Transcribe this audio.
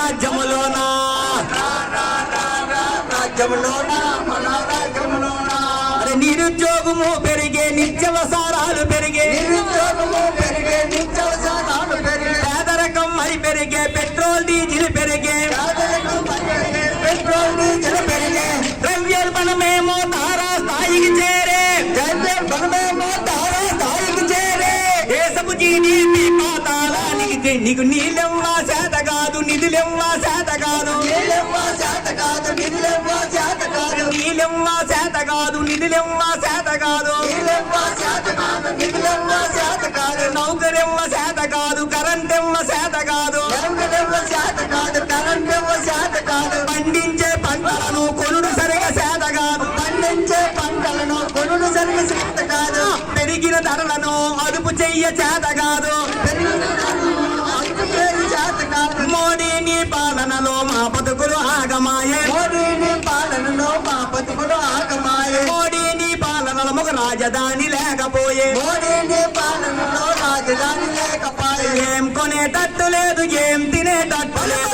రాజ్యములోన? అరే నిరుద్యోగము పెరిగే నిత్యవసారాలు పెరిగే నిరుద్యోగము పెరిగే నిత్యవసరాలు పెరిగే పేదరికం మరి పెరిగే పెట్రోల్ డీజిల్ పెరిగే పెట్రోల్ డీజిల్ పెరిగే ద్రవ్యోల్బణమేమో తారా స్థాయికి చేరే మనమేమో తారా స్థాయికి చేరే. దేశపు జీడీపీ పాతాళానికి చే- నీకు నీళ్ళెవ్వా శాత కాదు నిధులెవ్వా శాత కాదు. నీళ్ళెవ్వ చేత కాదు నిధులెవ్వ చేత కాదు. నీళ్ళెవ్వా శాత కాదు నిధులెవ్వా శాత కాదు. నీళ్ళెవ్వ చేత కాదు నిధులెవ్వ చేత కాదు. నౌకరెవ్వ శాత కాదు కరెంటెవ్వ శాత కాదు. ఎరువులెవ్వ చేత కాదు కరెంట్ ఎవ్వ చేత కాదు. పండించే పంటలను కొనుడు సరిగా శాత కాదు. పండించే పంటలను కొనుడు సరిగి చేత కాదు. పెరిగిన ధరలను అదుపు చెయ్య చేత కాదు. పెరిగిన మోడీ నీ పాలనలో మా బతుకులు ఆగమాయే. మోడీని పాలనలో మా బతుకులు ఆగమాయే. మోడీ నీ పాలనలో ఒక రాజధాని లేకపోయే. మోడీని పాలనలో రాజధాని లేకపోయే. ఏం కొనేటట్టు లేదు ఏం తినేటట్టు లేదు.